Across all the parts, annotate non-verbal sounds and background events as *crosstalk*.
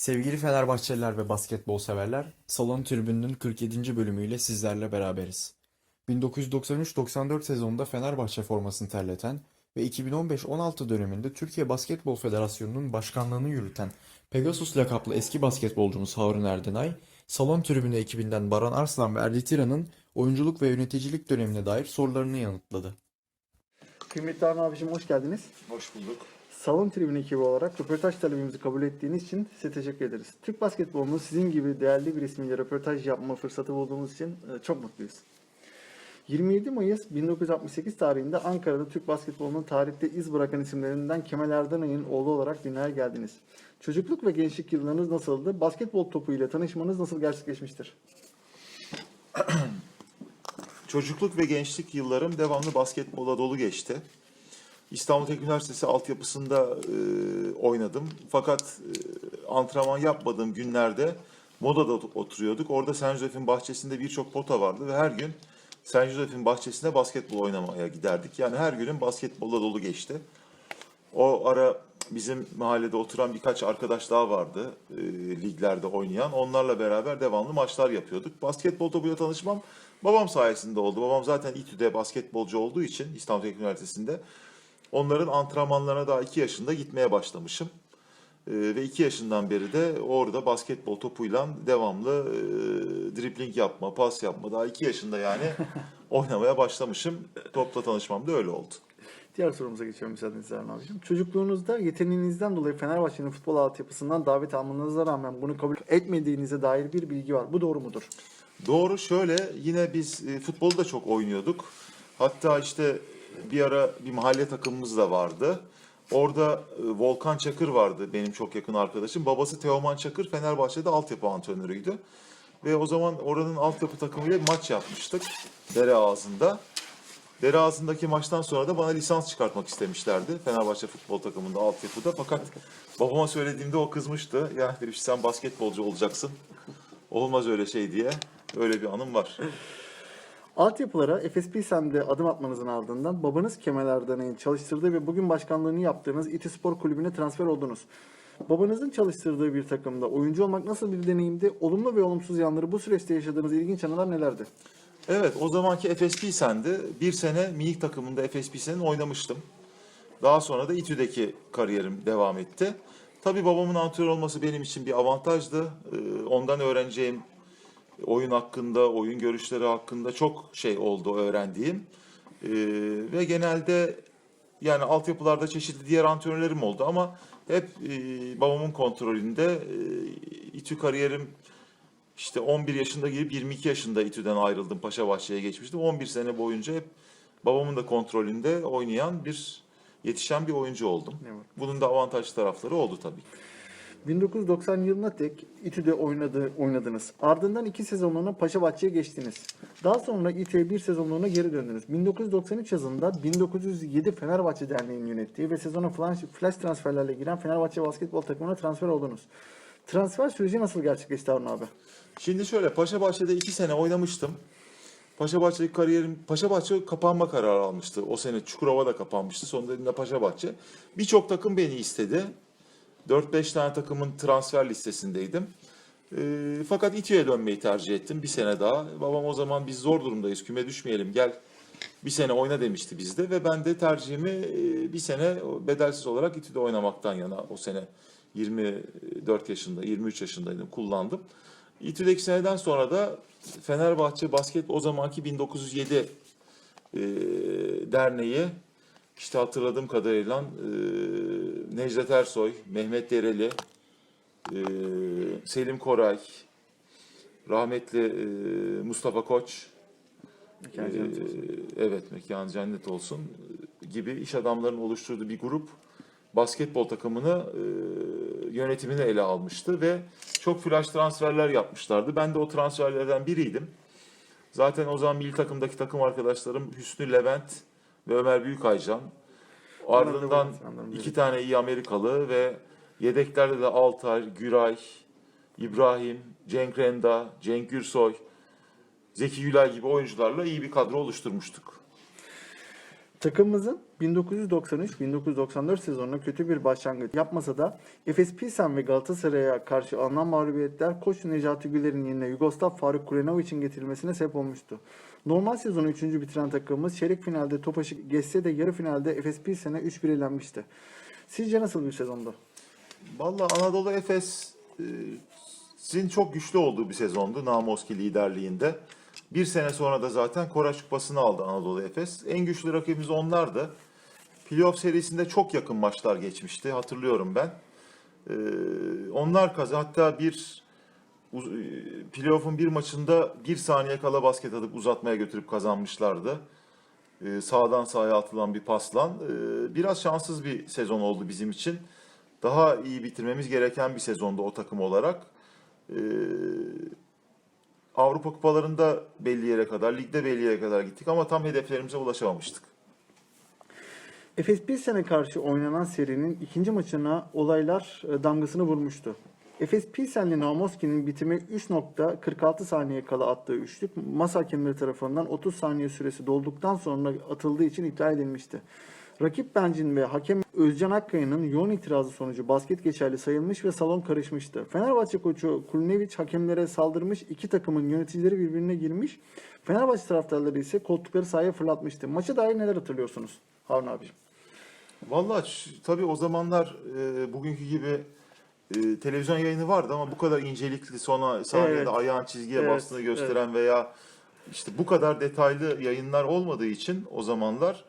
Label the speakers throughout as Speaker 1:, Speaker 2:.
Speaker 1: Sevgili Fenerbahçeliler ve basketbol severler, Salon Tribünü'nün 47. bölümüyle sizlerle beraberiz. 1993-94 sezonunda Fenerbahçe formasını terleten ve 2015-16 döneminde Türkiye Basketbol Federasyonu'nun başkanlığını yürüten Pegasus lakaplı eski basketbolcumuz Harun Erdenay, Salon Tribünü ekibinden Baran Arslan ve Erdi Tiran'ın oyunculuk ve yöneticilik dönemine dair sorularını yanıtladı.
Speaker 2: Kıymetli Harun abicim hoş geldiniz.
Speaker 3: Hoş bulduk.
Speaker 2: Salon Tribünü ekibi olarak röportaj talebimizi kabul ettiğiniz için size teşekkür ederiz. Türk basketbolunun sizin gibi değerli bir ismiyle röportaj yapma fırsatı bulduğumuz için e, çok mutluyuz. 27 Mayıs 1968 tarihinde Ankara'da Türk basketbolunun tarihte iz bırakan isimlerinden Kemal Erdenay'ın oğlu olarak dünyaya geldiniz. Çocukluk ve gençlik yıllarınız nasıldı? Basketbol topuyla tanışmanız nasıl gerçekleşmiştir? *clears throat*
Speaker 3: Çocukluk ve gençlik yıllarım devamlı basketbola dolu geçti. İstanbul Teknik Üniversitesi altyapısında e, oynadım. Fakat e, antrenman yapmadığım günlerde Moda'da ot- oturuyorduk. Orada Saint Joseph'in bahçesinde birçok pota vardı ve her gün Saint Joseph'in bahçesinde basketbol oynamaya giderdik. Yani her günüm basketbolla dolu geçti. O ara bizim mahallede oturan birkaç arkadaş daha vardı e, liglerde oynayan. Onlarla beraber devamlı maçlar yapıyorduk. Basketbol topuyla tanışmam babam sayesinde oldu. Babam zaten İTÜ'de basketbolcu olduğu için İstanbul Teknik Üniversitesi'nde onların antrenmanlarına daha iki yaşında gitmeye başlamışım. E, ve iki yaşından beri de orada basketbol topuyla devamlı e, dribling yapma, pas yapma daha iki yaşında yani *laughs* oynamaya başlamışım. Topla tanışmam da öyle oldu.
Speaker 2: Diğer sorumuza geçiyorum müsaadenizle Harun abicim. Çocukluğunuzda yeteneğinizden dolayı Fenerbahçe'nin futbol altyapısından davet almanıza rağmen bunu kabul etmediğinize dair bir bilgi var. Bu doğru mudur?
Speaker 3: Doğru şöyle yine biz e, futbolu da çok oynuyorduk. Hatta işte bir ara bir mahalle takımımız da vardı. Orada e, Volkan Çakır vardı benim çok yakın arkadaşım. Babası Teoman Çakır Fenerbahçe'de altyapı antrenörüydü. Ve o zaman oranın altyapı takımıyla maç yapmıştık dere ağzında. Dere ağzındaki maçtan sonra da bana lisans çıkartmak istemişlerdi. Fenerbahçe futbol takımında altyapıda. Fakat babama söylediğimde o kızmıştı. Ya demiş sen basketbolcu olacaksın. Olmaz öyle şey diye. Öyle bir anım var.
Speaker 2: Altyapılara Efes Pilsen'de adım atmanızın ardından babanız Kemal Erdenay'ın çalıştırdığı ve bugün başkanlığını yaptığınız İTÜ Spor Kulübü'ne transfer oldunuz. Babanızın çalıştırdığı bir takımda oyuncu olmak nasıl bir deneyimdi? Olumlu ve olumsuz yanları bu süreçte yaşadığınız ilginç anılar nelerdi?
Speaker 3: Evet, o zamanki Efes Pilsen'di. Bir sene minik takımında Efes Pilsen'in oynamıştım. Daha sonra da İTÜ'deki kariyerim devam etti. Tabii babamın antrenör olması benim için bir avantajdı. Ee, Ondan öğreneceğim oyun hakkında, oyun görüşleri hakkında çok şey oldu öğrendiğim. Ee, Ve genelde yani altyapılarda çeşitli diğer antrenörlerim oldu ama hep e, babamın kontrolünde e, İTÜ kariyerim işte 11 yaşında girip 22 yaşında İTÜ'den ayrıldım. Paşabahçe'ye geçmiştim. 11 sene boyunca hep babamın da kontrolünde oynayan bir yetişen bir oyuncu oldum. Bunun da avantajlı tarafları oldu tabii.
Speaker 2: 1990 yılına tek İTÜ'de oynadı, oynadınız. Ardından iki sezonluğuna Paşabahçe'ye geçtiniz. Daha sonra İTÜ'ye bir sezonluğuna geri döndünüz. 1993 yazında 1907 Fenerbahçe Derneği'nin yönettiği ve sezona flash, flash transferlerle giren Fenerbahçe basketbol takımına transfer oldunuz. Transfer süreci nasıl gerçekleşti Harun abi?
Speaker 3: Şimdi şöyle Paşabahçe'de 2 sene oynamıştım. Paşabahçe'deki kariyerim, Paşabahçe kapanma kararı almıştı. O sene Çukurova da kapanmıştı. Sonunda Paşabahçe. Birçok takım beni istedi. 4-5 tane takımın transfer listesindeydim. Ee, fakat İTÜ'ye dönmeyi tercih ettim bir sene daha. Babam o zaman biz zor durumdayız, küme düşmeyelim gel bir sene oyna demişti bizde. Ve ben de tercihimi e, bir sene bedelsiz olarak İTÜ'de oynamaktan yana o sene 24 yaşında, 23 yaşındaydım kullandım. İTÜ'deki seneden sonra da Fenerbahçe Basket o zamanki 1907 e, derneği işte hatırladığım kadarıyla e, Necdet Ersoy, Mehmet Dereli, e, Selim Koray, rahmetli e, Mustafa Koç,
Speaker 2: olsun.
Speaker 3: evet mekan cennet olsun gibi iş adamlarının oluşturduğu bir grup basketbol takımını e, yönetimini ele almıştı ve çok flash transferler yapmışlardı. Ben de o transferlerden biriydim. Zaten o zaman milli takımdaki takım arkadaşlarım Hüsnü Levent ve Ömer Büyükaycan. Ardından iki tane iyi Amerikalı ve yedeklerde de Altay, Güray, İbrahim, Cenk Renda, Cenk Gürsoy, Zeki Gülay gibi oyuncularla iyi bir kadro oluşturmuştuk.
Speaker 2: Takımımızın 1993-1994 sezonuna kötü bir başlangıç yapmasa da Efes Pilsen ve Galatasaray'a karşı alınan mağlubiyetler koç Necati Güler'in yerine Yugoslav Faruk Kurenovic'in getirilmesine sebep olmuştu. Normal sezonu 3. bitiren takımımız çeyrek finalde Topaş'ı geçse de yarı finalde Efes Pilsen'e 3-1 elenmişti. Sizce nasıl bir sezondu?
Speaker 3: Vallahi Anadolu Efes e, sizin çok güçlü olduğu bir sezondu Namoski liderliğinde. Bir sene sonra da zaten Koraç Kupası'nı aldı Anadolu Efes. En güçlü rakibimiz onlardı. Playoff serisinde çok yakın maçlar geçmişti hatırlıyorum ben. E, onlar kazı hatta bir playoff'un bir maçında bir saniye kala basket atıp uzatmaya götürüp kazanmışlardı. E, sağdan sağa atılan bir paslan. E, biraz şanssız bir sezon oldu bizim için daha iyi bitirmemiz gereken bir sezondu o takım olarak. Ee, Avrupa kupalarında belli yere kadar, ligde belli yere kadar gittik ama tam hedeflerimize ulaşamamıştık.
Speaker 2: Efes Pilsen'e karşı oynanan serinin ikinci maçına olaylar e, damgasını vurmuştu. Efes Pilsen'li Namoski'nin bitime 3.46 saniye kala attığı üçlük masa hakemleri tarafından 30 saniye süresi dolduktan sonra atıldığı için iptal edilmişti. Rakip bencin ve hakem Özcan Akkaya'nın yoğun itirazı sonucu basket geçerli sayılmış ve salon karışmıştı. Fenerbahçe koçu Kulnevic hakemlere saldırmış, iki takımın yöneticileri birbirine girmiş. Fenerbahçe taraftarları ise koltukları sahaya fırlatmıştı. Maça dair neler hatırlıyorsunuz Harun abiciğim?
Speaker 3: Vallahi ş- tabii o zamanlar e, bugünkü gibi e, televizyon yayını vardı ama bu kadar incelikli sonra sahnede
Speaker 2: Evet.
Speaker 3: ayağın çizgiye
Speaker 2: Evet,
Speaker 3: bastığını gösteren veya işte bu kadar detaylı yayınlar olmadığı için o zamanlar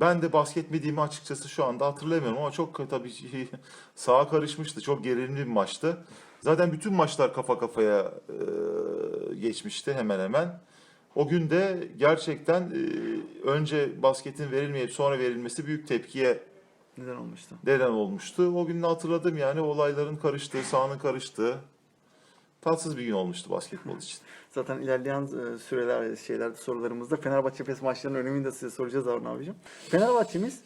Speaker 3: ben de basket mediğimi açıkçası şu anda hatırlayamıyorum ama çok tabii şey, *laughs* sağa karışmıştı. Çok gerilimli bir maçtı. Zaten bütün maçlar kafa kafaya e, geçmişti hemen hemen. O gün de gerçekten e, önce basketin verilmeyip sonra verilmesi büyük tepkiye
Speaker 2: Neden olmuştu?
Speaker 3: neden olmuştu. O günü hatırladım yani olayların karıştığı, sahanın karıştığı tatsız bir gün olmuştu basketbol için. *laughs*
Speaker 2: Zaten ilerleyen e, süreler, şeylerde sorularımızda Fenerbahçe Efes maçlarının önemini de size soracağız Harun abicim. Fenerbahçe'miz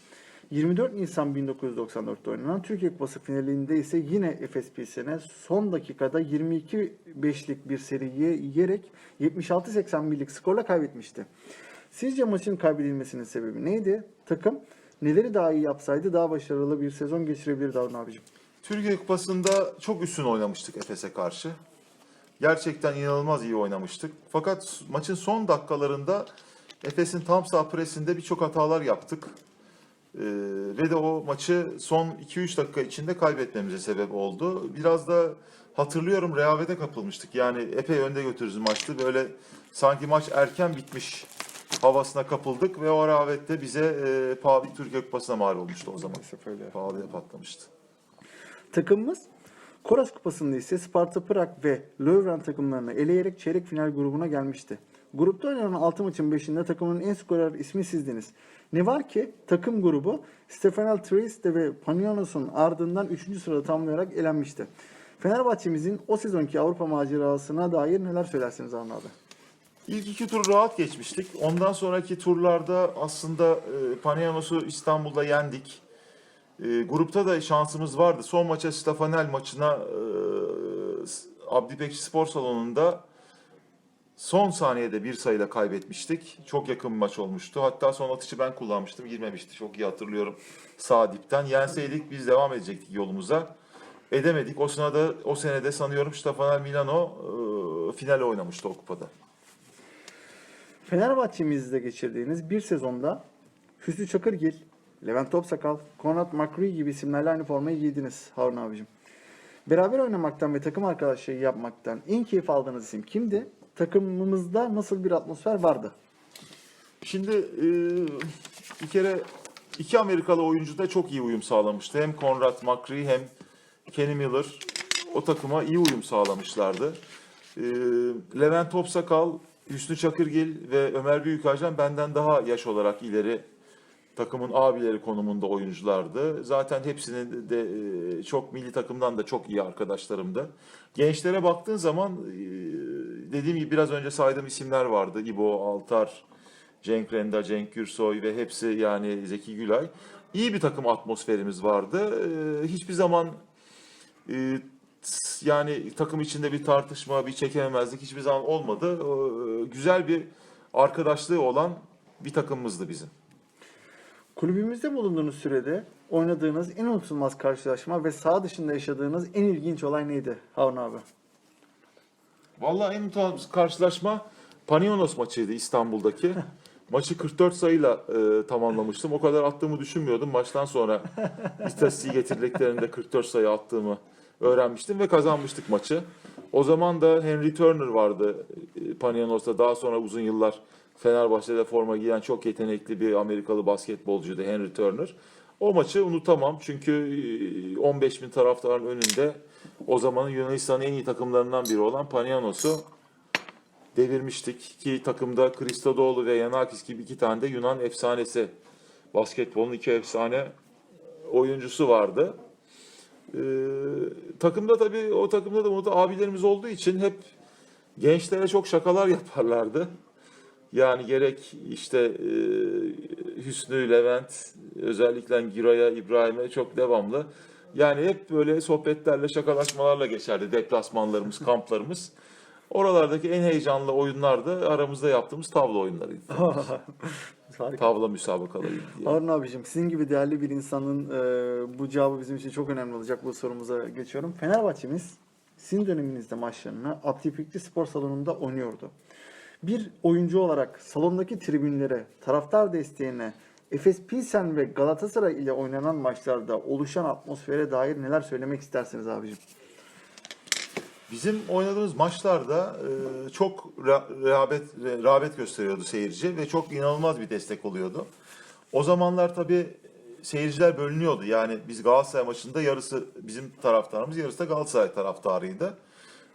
Speaker 2: 24 Nisan 1994'te oynanan Türkiye Kupası finalinde ise yine Efes Pilsen'e son dakikada 22-5'lik bir seriye yiyerek 76-81'lik skorla kaybetmişti. Sizce maçın kaybedilmesinin sebebi neydi? Takım neleri daha iyi yapsaydı daha başarılı bir sezon geçirebilirdi Harun abicim.
Speaker 3: Türkiye Kupası'nda çok üstün oynamıştık Efes'e karşı. Gerçekten inanılmaz iyi oynamıştık. Fakat maçın son dakikalarında Efes'in tam sağ presinde birçok hatalar yaptık. Ee, ve de o maçı son 2-3 dakika içinde kaybetmemize sebep oldu. Biraz da hatırlıyorum rehavete kapılmıştık. Yani epey önde götürürüz maçtı. Böyle sanki maç erken bitmiş havasına kapıldık ve o rehavette bize e, bir Türkiye Kupası'na mal olmuştu o zaman. Pahalıya patlamıştı.
Speaker 2: Takımımız Koras Kupası'nda ise Sparta Prag ve Löwen takımlarını eleyerek çeyrek final grubuna gelmişti. Grupta oynanan 6 maçın 5'inde takımın en skorer ismi sizdiniz. Ne var ki takım grubu Stefanel Trieste ve Panionios'un ardından 3. sırada tamamlayarak elenmişti. Fenerbahçe'mizin o sezonki Avrupa macerasına dair neler söylersiniz Harun abi?
Speaker 3: İlk iki tur rahat geçmiştik. Ondan sonraki turlarda aslında e, Panathinaikos'u İstanbul'da yendik. E, grupta da şansımız vardı. Son maça Stefanel maçına e, Abdi Bekçi Spor Salonu'nda son saniyede bir sayıyla kaybetmiştik. Çok yakın bir maç olmuştu. Hatta son atışı ben kullanmıştım. Girmemişti. Çok iyi hatırlıyorum sağ dipten. Yenseydik biz devam edecektik yolumuza. Edemedik. O sırada o senede sanıyorum Stefanel Milano e, final oynamıştı o kupada.
Speaker 2: Fenerbahçe'mizde geçirdiğiniz bir sezonda Hüsnü Çakırgil, Levent Topsakal, Konrad McCree gibi isimlerle aynı formayı giydiniz Harun abicim. Beraber oynamaktan ve takım arkadaşlığı yapmaktan en keyif aldığınız isim kimdi? Takımımızda nasıl bir atmosfer vardı?
Speaker 3: Şimdi e, bir kere iki Amerikalı oyuncu da çok iyi uyum sağlamıştı. Hem Conrad McCree hem Kenny Miller o takıma iyi uyum sağlamışlardı. E, Levent Topsakal, Hüsnü Çakırgil ve Ömer Büyükacan benden daha yaş olarak ileri takımın abileri konumunda oyunculardı. Zaten hepsinin de e, çok milli takımdan da çok iyi arkadaşlarımdı. Gençlere baktığın zaman e, dediğim gibi biraz önce saydığım isimler vardı. İbo, Altar, Cenk Renda, Cenk Gürsoy ve hepsi yani Zeki Gülay. İyi bir takım atmosferimiz vardı. E, Hiçbir zaman yani takım içinde bir tartışma, bir çekememezlik hiçbir zaman olmadı. Güzel bir arkadaşlığı olan bir takımımızdı bizim.
Speaker 2: Kulübümüzde bulunduğunuz sürede oynadığınız en unutulmaz karşılaşma ve saha dışında yaşadığınız en ilginç olay neydi Harun abi?
Speaker 3: Vallahi en unutulmaz karşılaşma Panionios maçıydı İstanbul'daki. *laughs* Maçı 44 sayıyla e, tamamlamıştım. O kadar attığımı düşünmüyordum. Maçtan sonra istatistiği getirdiklerinde 44 sayı attığımı öğrenmiştim ve kazanmıştık maçı. O zaman da Henry Turner vardı e, Panionios'ta. Daha sonra uzun yıllar Fenerbahçe'de forma giyen çok yetenekli bir Amerikalı basketbolcuydu Henry Turner. O maçı unutamam çünkü e, 15 bin taraftarın önünde o zamanın Yunanistan'ın en iyi takımlarından biri olan Panionios'u devirmiştik ki takımda Christodoğlu ve Yanakis gibi iki tane de Yunan efsanesi basketbolun iki efsane oyuncusu vardı. Ee, takımda tabii o takımda da unut abilerimiz olduğu için hep gençlere çok şakalar *laughs* yaparlardı. Yani gerek işte e, Hüsnü, Levent, özellikle Giray'a, İbrahim'e çok devamlı. Yani hep böyle sohbetlerle, şakalaşmalarla geçerdi deplasmanlarımız, *laughs* kamplarımız. Oralardaki en heyecanlı oyunlar da aramızda yaptığımız tavla oyunlarıydı. *laughs* Tavla müsabakalarıydı. diye.
Speaker 2: Harun abicim sizin gibi değerli bir insanın e, bu cevabı bizim için çok önemli olacak. Bu sorumuza geçiyorum. Fenerbahçe'miz sizin döneminizde maçlarını Abdi Fikri Spor Salonu'nda oynuyordu. Bir oyuncu olarak salondaki tribünlere, taraftar desteğine, Efes Pilsen ve Galatasaray ile oynanan maçlarda oluşan atmosfere dair neler söylemek istersiniz abicim?
Speaker 3: Bizim oynadığımız maçlarda e, çok ra- rehabet, re- rağbet gösteriyordu seyirci ve çok inanılmaz bir destek oluyordu. O zamanlar tabii seyirciler bölünüyordu. Yani biz Galatasaray maçında yarısı bizim taraftarımız, yarısı da Galatasaray taraftarıydı.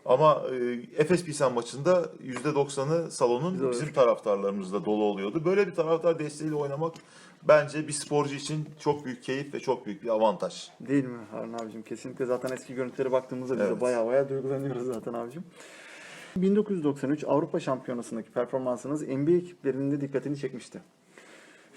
Speaker 3: Ama e, Efes Pilsen maçında %90'ı salonun
Speaker 2: Doğru.
Speaker 3: bizim taraftarlarımızla dolu oluyordu. Böyle bir taraftar desteğiyle oynamak bence bir sporcu için çok büyük keyif ve çok büyük bir avantaj.
Speaker 2: Değil mi Harun abicim? Kesinlikle zaten eski görüntülere baktığımızda biz de
Speaker 3: Evet.
Speaker 2: baya baya duygulanıyoruz zaten abicim. 1993 Avrupa Şampiyonası'ndaki performansınız NBA ekiplerinin de dikkatini çekmişti.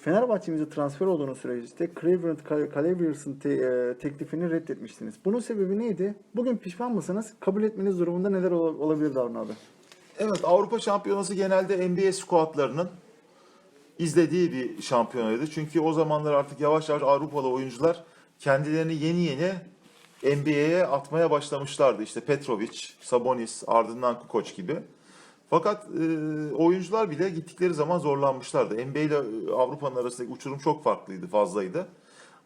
Speaker 2: Fenerbahçe'mize transfer olduğunuz süreçte Cleveland Cavaliers'ın te- e, teklifini reddetmiştiniz. Bunun sebebi neydi? Bugün pişman mısınız? Kabul etmeniz durumunda neler ol- olabilirdi Harun abi?
Speaker 3: Evet Avrupa Şampiyonası genelde NBA squadlarının izlediği bir şampiyonaydı. Çünkü o zamanlar artık yavaş yavaş Avrupalı oyuncular kendilerini yeni yeni NBA'ye atmaya başlamışlardı. İşte Petrovic, Sabonis, ardından Kukoc gibi. Fakat e, oyuncular bile gittikleri zaman zorlanmışlardı. NBA ile e, Avrupa'nın arasındaki uçurum çok farklıydı, fazlaydı.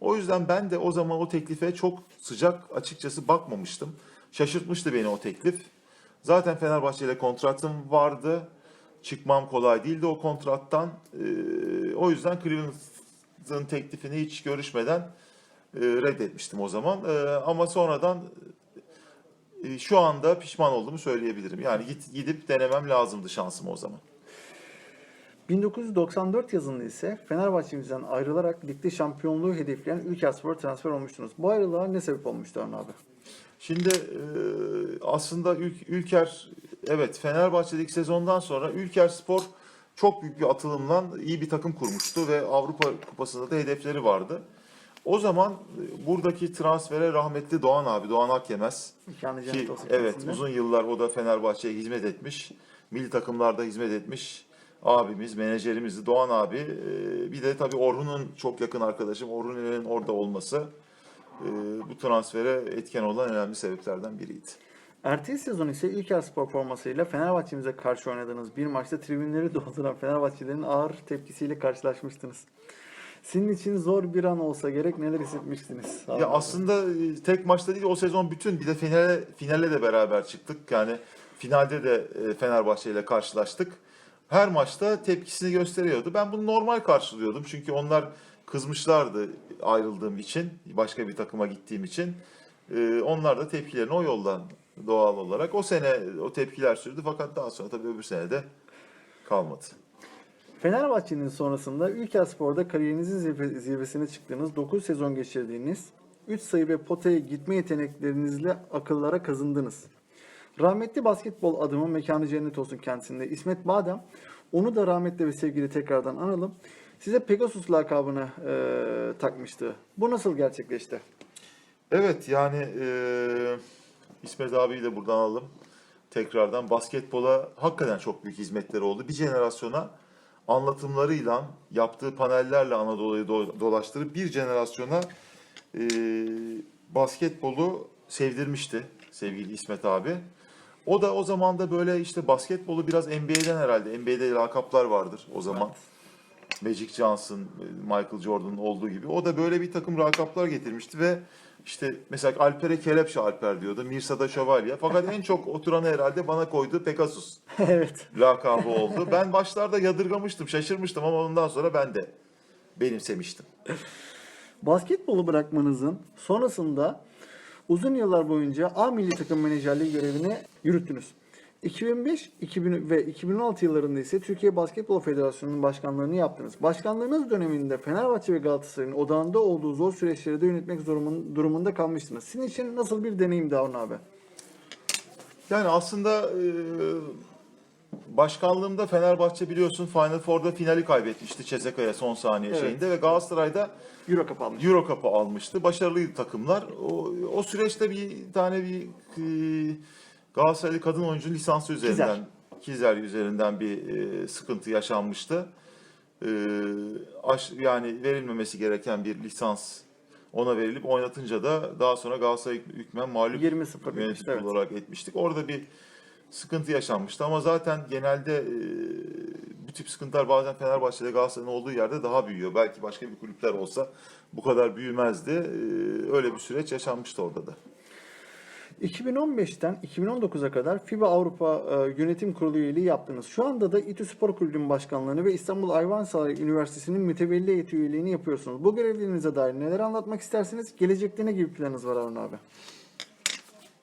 Speaker 3: O yüzden ben de o zaman o teklife çok sıcak açıkçası bakmamıştım. Şaşırtmıştı beni o teklif. Zaten Fenerbahçe ile kontratım vardı. Çıkmam kolay değildi o kontrattan. Ee, o yüzden Cleveland'ın teklifini hiç görüşmeden e, reddetmiştim o zaman. Ee, ama sonradan e, şu anda pişman olduğumu söyleyebilirim. Yani git, gidip denemem lazımdı şansım o zaman.
Speaker 2: 1994 yazında ise Fenerbahçe'mizden ayrılarak ligde şampiyonluğu hedefleyen Ülkerspor'a transfer olmuştunuz. Bu ayrılığa ne sebep olmuştu Harun abi?
Speaker 3: Şimdi e, aslında Ül- Ülker evet Fenerbahçe'deki sezondan sonra Ülker Spor çok büyük bir atılımla iyi bir takım kurmuştu ve Avrupa Kupası'nda da hedefleri vardı. O zaman e, buradaki transfere rahmetli Doğan abi, Doğan Akyemez
Speaker 2: Mekanı
Speaker 3: ki evet
Speaker 2: kendisine.
Speaker 3: uzun yıllar o da Fenerbahçe'ye hizmet etmiş. Milli takımlarda hizmet etmiş abimiz, menajerimizdi Doğan abi. E, Bir de tabii Orhun'un çok yakın arkadaşım Orhun İnönü'nün orada olması e, bu transfere etken olan önemli sebeplerden biriydi.
Speaker 2: Ertesi sezon ise Ülkerspor formasıyla Fenerbahçe'mize karşı oynadığınız bir maçta tribünleri *laughs* dolduran Fenerbahçelilerin ağır tepkisiyle karşılaşmıştınız. Sizin için zor bir an olsa gerek neler hissetmiştiniz?
Speaker 3: Ya aslında e, tek maçta değil o sezon bütün bir de finale finale de beraber çıktık. Yani finalde de e, Fenerbahçe ile karşılaştık. Her maçta tepkisini gösteriyordu. Ben bunu normal karşılıyordum. Çünkü onlar kızmışlardı ayrıldığım için, başka bir takıma gittiğim için. E, Onlar da tepkilerini o yoldan doğal olarak. O sene o tepkiler sürdü fakat daha sonra tabii öbür sene de kalmadı.
Speaker 2: Fenerbahçe'nin sonrasında Ülkerspor'da kariyerinizin zirve- zirvesine çıktığınız 9 sezon geçirdiğiniz 3 sayı ve potaya gitme yeteneklerinizle akıllara kazındınız. Rahmetli basketbol adamı mekanı cennet olsun kendisinde İsmet Badem onu da rahmetle ve sevgili tekrardan analım. Size Pegasus lakabını eee, takmıştı. Bu nasıl gerçekleşti?
Speaker 3: Evet yani e, İsmet abiyi de buradan alalım. Tekrardan basketbola hakikaten çok büyük hizmetleri oldu. Bir jenerasyona anlatımlarıyla, yaptığı panellerle Anadolu'yu do- dolaştırıp bir jenerasyona e, basketbolu sevdirmişti sevgili İsmet abi. O da o zaman da böyle işte basketbolu biraz NBA'den herhalde. NBA'de lakaplar vardır o zaman. Magic Johnson, Michael Jordan'ın olduğu gibi. O da böyle bir takım lakaplar getirmişti ve işte mesela Alper'e Kelepçe Alper diyordu. Mirsa'da Şövalye. Fakat en çok oturanı herhalde bana koyduğu Pegasus *laughs*
Speaker 2: evet.
Speaker 3: lakabı oldu. *laughs* Ben başlarda yadırgamıştım, şaşırmıştım ama ondan sonra ben de benimsemiştim.
Speaker 2: Basketbolu bırakmanızın sonrasında uzun yıllar boyunca A milli takım menajerliği görevini yürüttünüz. 2005 2000 ve 2016 yıllarında ise Türkiye Basketbol Federasyonu'nun başkanlığını yaptınız. Başkanlığınız döneminde Fenerbahçe ve Galatasaray'ın odağında olduğu zor süreçleri de yönetmek zorumun- durumunda kalmıştınız. Sizin için nasıl bir deneyimdi Harun abi?
Speaker 3: Yani aslında e, başkanlığımda Fenerbahçe biliyorsun Final Four'da finali kaybetmişti Çesekaya son saniye
Speaker 2: Evet.
Speaker 3: şeyinde ve Galatasaray'da
Speaker 2: Euro Cup almış.
Speaker 3: Euro Cup'ı almıştı. Başarılıydı takımlar. O, o süreçte bir tane bir e, Galatasaraylı kadın oyuncu lisansı üzerinden Kizer, üzerinden bir e, sıkıntı yaşanmıştı. E, aş- yani verilmemesi gereken bir lisans ona verilip oynatınca da daha sonra Galatasaray hükmen mağlup
Speaker 2: 20-0
Speaker 3: yönetim
Speaker 2: evet.
Speaker 3: olarak etmiştik. Orada bir sıkıntı yaşanmıştı ama zaten genelde e, bu tip sıkıntılar bazen Fenerbahçe'de Galatasaray'ın olduğu yerde daha büyüyor. Belki başka bir kulüpler olsa bu kadar büyümezdi. E, öyle bir süreç yaşanmıştı orada da.
Speaker 2: 2015'ten 2019'a kadar FIBA Avrupa e, Yönetim Kurulu üyeliği yaptınız. Şu anda da İTÜ Spor Kulübü'nün başkanlığını ve İstanbul Ayvansaray Üniversitesi'nin mütevelli heyeti üyeliğini yapıyorsunuz. Bu görevlerinize dair neler anlatmak istersiniz? Gelecekte ne gibi planınız var Harun abi?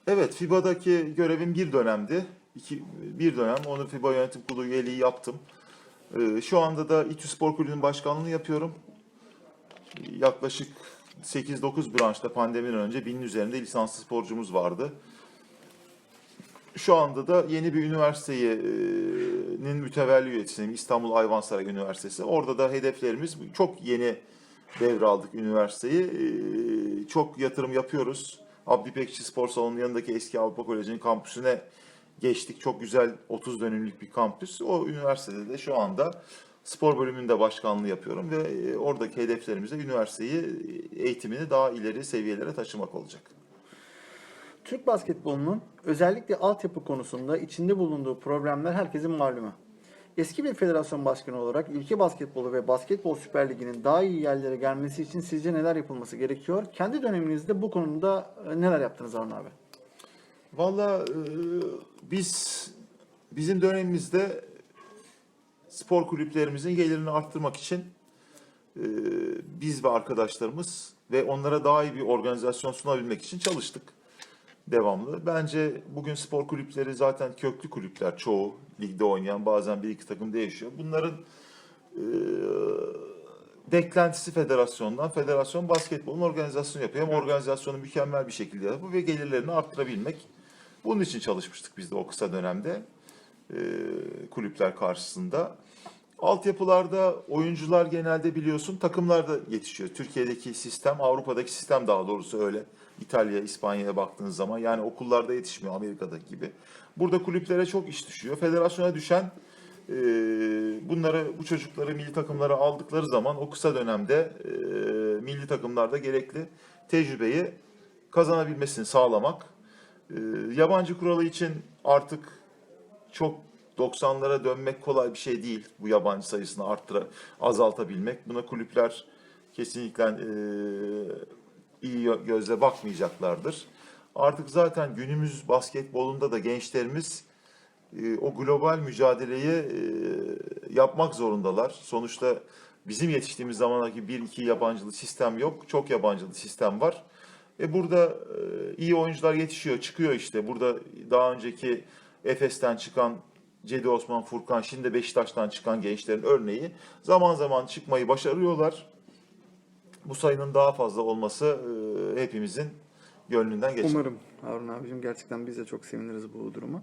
Speaker 3: Evet, FIBA'daki görevim bir dönemdi. İki, bir dönem onu FIBA Yönetim Kurulu üyeliği yaptım. Ee, şu anda da İTÜ Spor Kulübü'nün başkanlığını yapıyorum. Yaklaşık 8-9 branşta pandemiden önce binin üzerinde lisanslı sporcumuz vardı. Şu anda da yeni bir üniversitenin mütevelli üyetisiyim. İstanbul Ayvansaray Üniversitesi. Orada da hedeflerimiz çok yeni devraldık üniversiteyi. Ee, Çok yatırım yapıyoruz. Abdi Pekçi Spor Salonu'nun yanındaki eski Avrupa Koleji'nin kampüsüne geçtik. Çok güzel 30 dönümlük bir kampüs. O üniversitede de şu anda spor bölümünde başkanlığı yapıyorum ve e, oradaki hedeflerimiz de üniversiteyi eğitimini daha ileri seviyelere taşımak olacak.
Speaker 2: Türk basketbolunun özellikle altyapı konusunda içinde bulunduğu problemler herkesin malumu. Eski bir federasyon başkanı olarak ülke basketbolu ve basketbol süper liginin daha iyi yerlere gelmesi için sizce neler yapılması gerekiyor? Kendi döneminizde bu konuda e, neler yaptınız Harun abi?
Speaker 3: Valla e, biz bizim dönemimizde spor kulüplerimizin gelirini arttırmak için e, biz ve arkadaşlarımız ve onlara daha iyi bir organizasyon sunabilmek için çalıştık devamlı. Bence bugün spor kulüpleri zaten köklü kulüpler çoğu ligde oynayan bazen bir iki takım değişiyor. Bunların e, beklentisi federasyondan. Federasyon basketbolun organizasyonu yapıyor. Hem organizasyonu mükemmel bir şekilde yapıyor ve gelirlerini arttırabilmek. Bunun için çalışmıştık biz de o kısa dönemde kulüpler karşısında. Altyapılarda oyuncular genelde biliyorsun takımlarda yetişiyor. Türkiye'deki sistem, Avrupa'daki sistem daha doğrusu öyle. İtalya, İspanya'ya baktığınız zaman yani okullarda yetişmiyor Amerika'daki gibi. Burada kulüplere çok iş düşüyor. Federasyona düşen e, bunları bu çocukları milli takımlara aldıkları zaman o kısa dönemde e, milli takımlarda gerekli tecrübeyi kazanabilmesini sağlamak. E, yabancı kuralı için artık çok 90'lara dönmek kolay bir şey değil. Bu yabancı sayısını arttıra, azaltabilmek. Buna kulüpler kesinlikle e, iyi gö- gözle bakmayacaklardır. Artık zaten günümüz basketbolunda da gençlerimiz e, o global mücadeleyi e, yapmak zorundalar. Sonuçta bizim yetiştiğimiz zamandaki bir iki yabancılı sistem yok. Çok yabancılı sistem var. E burada e, iyi oyuncular yetişiyor, çıkıyor işte. Burada daha önceki Efes'ten çıkan Cedi Osman Furkan, şimdi Beşiktaş'tan çıkan gençlerin örneği zaman zaman çıkmayı başarıyorlar. Bu sayının daha fazla olması e, hepimizin gönlünden geçer.
Speaker 2: Umarım Harun abicim gerçekten biz de çok seviniriz bu duruma.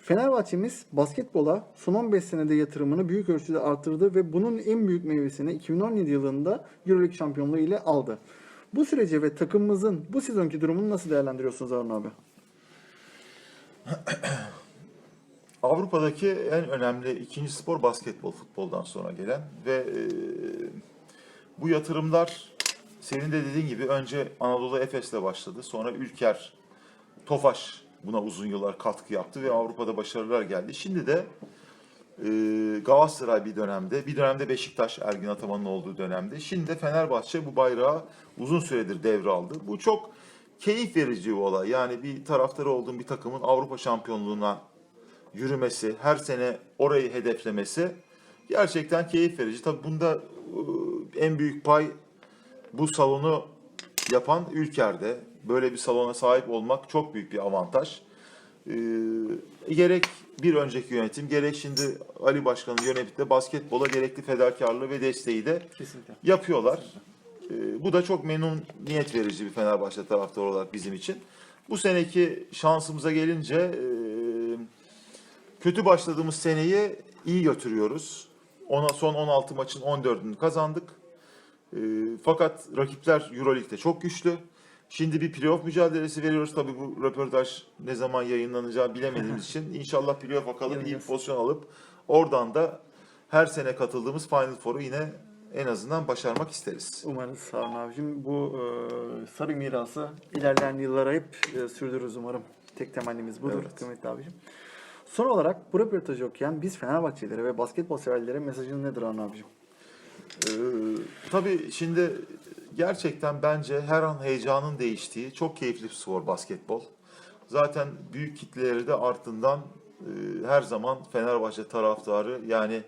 Speaker 2: Fenerbahçe'miz basketbola son 15 senede yatırımını büyük ölçüde artırdı ve bunun en büyük meyvesini 2017 yılında Euroleague şampiyonluğu ile aldı. Bu süreci ve takımımızın bu sezonki durumunu nasıl değerlendiriyorsunuz Harun abi?
Speaker 3: Avrupa'daki en önemli ikinci spor basketbol futboldan sonra gelen ve e, bu yatırımlar senin de dediğin gibi önce Anadolu Efes'le başladı. Sonra Ülker, Tofaş buna uzun yıllar katkı yaptı ve Avrupa'da başarılar geldi. Şimdi de e, Galatasaray bir dönemde, bir dönemde Beşiktaş Ergin Ataman'ın olduğu dönemde. Şimdi de Fenerbahçe bu bayrağı uzun süredir devraldı. Bu çok keyif verici bir olay. Yani bir taraftarı olduğum bir takımın Avrupa şampiyonluğuna yürümesi, her sene orayı hedeflemesi gerçekten keyif verici. Tabii bunda e, en büyük pay bu salonu yapan Ülker'de. Böyle bir salona sahip olmak çok büyük bir avantaj. Ee, gerek bir önceki yönetim, gerek şimdi Ali Başkan'ın yönetimde basketbola gerekli fedakarlığı ve desteği de
Speaker 2: Kesinlikle.
Speaker 3: yapıyorlar. Ee, bu da çok memnuniyet verici bir Fenerbahçe taraftarı olarak bizim için. Bu seneki şansımıza gelince e, kötü başladığımız seneyi iyi götürüyoruz. Ona son 16 maçın 14'ünü kazandık. E, fakat rakipler Euroleague'de çok güçlü. Şimdi bir playoff mücadelesi veriyoruz. Tabii bu röportaj ne zaman yayınlanacağı bilemediğimiz için. *laughs* İnşallah playoff'a kalıp iyi bir pozisyon alıp oradan da her sene katıldığımız Final Four'u yine en azından başarmak isteriz.
Speaker 2: Umarız Harun abicim. Bu e, sarı mirası ilerleyen yıllara hep e, sürdürürüz umarım. Tek temennimiz budur
Speaker 3: Evet.
Speaker 2: kıymetli abicim. Son olarak bu röportajı okuyan biz Fenerbahçelilere ve basketbol severlere mesajın nedir Harun abicim?
Speaker 3: Ee, tabii şimdi gerçekten bence her an heyecanın değiştiği çok keyifli bir spor basketbol. Zaten büyük kitleleri de ardından e, her zaman Fenerbahçe taraftarı yani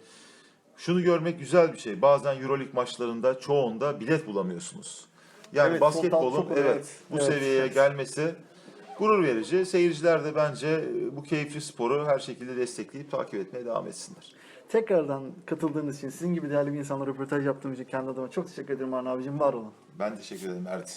Speaker 3: şunu görmek güzel bir şey. Bazen Euroleague maçlarında çoğunda bilet bulamıyorsunuz. Yani
Speaker 2: Evet,
Speaker 3: basketbolun
Speaker 2: oluyor,
Speaker 3: evet,
Speaker 2: evet.
Speaker 3: bu
Speaker 2: Evet,
Speaker 3: seviyeye
Speaker 2: evet.
Speaker 3: gelmesi gurur verici. Seyirciler de bence e, bu keyifli sporu her şekilde destekleyip takip etmeye devam etsinler.
Speaker 2: Tekrardan katıldığınız için, sizin gibi değerli bir insanla röportaj yaptığım için kendi adıma çok teşekkür ederim Harun abicim. Var olun.
Speaker 3: Ben teşekkür ederim Erdin.